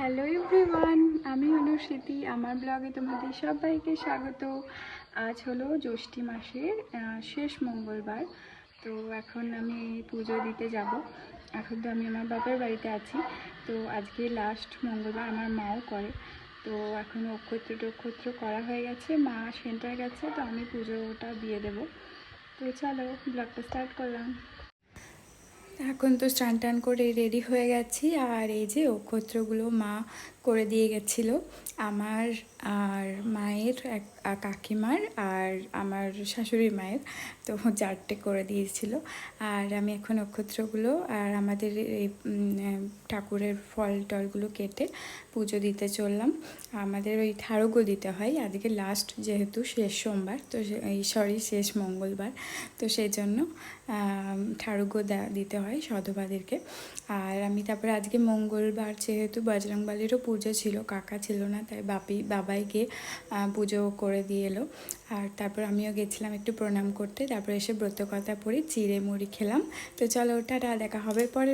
Hello everyone আমি অনুস্মৃতি আমার ব্লগে তোমাদের সবাইকে স্বাগত। আজ হলো জ্যৈষ্ঠী মাসের শেষ মঙ্গলবার, তো এখন আমি পুজো দিতে যাব। এখন তো আমি আমার বাবার বাড়িতে আছি, তো আজকে লাস্ট মঙ্গলবার আমার মাও করে। তো এখন অক্ষত্র টক্ষত্র করা হয়ে গেছে, মা সেন্টার গেছে, তো আমি পুজোটা দিয়ে দেবো। তো চলো ব্লগটা স্টার্ট করলাম। এখন তো স্নান টান করে রেডি হয়ে গেছি। আর এই যে অক্ষত্রগুলো মা করে দিয়ে গেছিল, আমার আর মায়ের এক কাকিমার আর আমার শাশুড়ি মায়ের, তো চারটে করে দিয়েছিল। আর আমি এখন নক্ষত্রগুলো আর আমাদের এই ঠাকুরের ফল টলগুলো কেটে পুজো দিতে চললাম। আমাদের ওই ঠাড়ুগো দিতে হয়, আজকে লাস্ট যেহেতু শেষ সোমবার, তো এই সরি শেষ মঙ্গলবার। তো সেই জন্য ঠাড়ুগো দিতে হয়। সধবাদেরকে। আর আমি তারপরে আজকে মঙ্গলবার যেহেতু বজরংবালিরও পুজো ছিল, কাকা ছিল না, তাই বাপি, বাবাই গিয়ে পুজো করে দিয়ে এলো। আর তারপর আমিও গেছিলাম একটু প্রণাম করতে, তারপর এসে ব্রতকথা পড়ি চিড়ে মুড়ি খেলাম। তো চলো ওটা দেখা হবে পরে।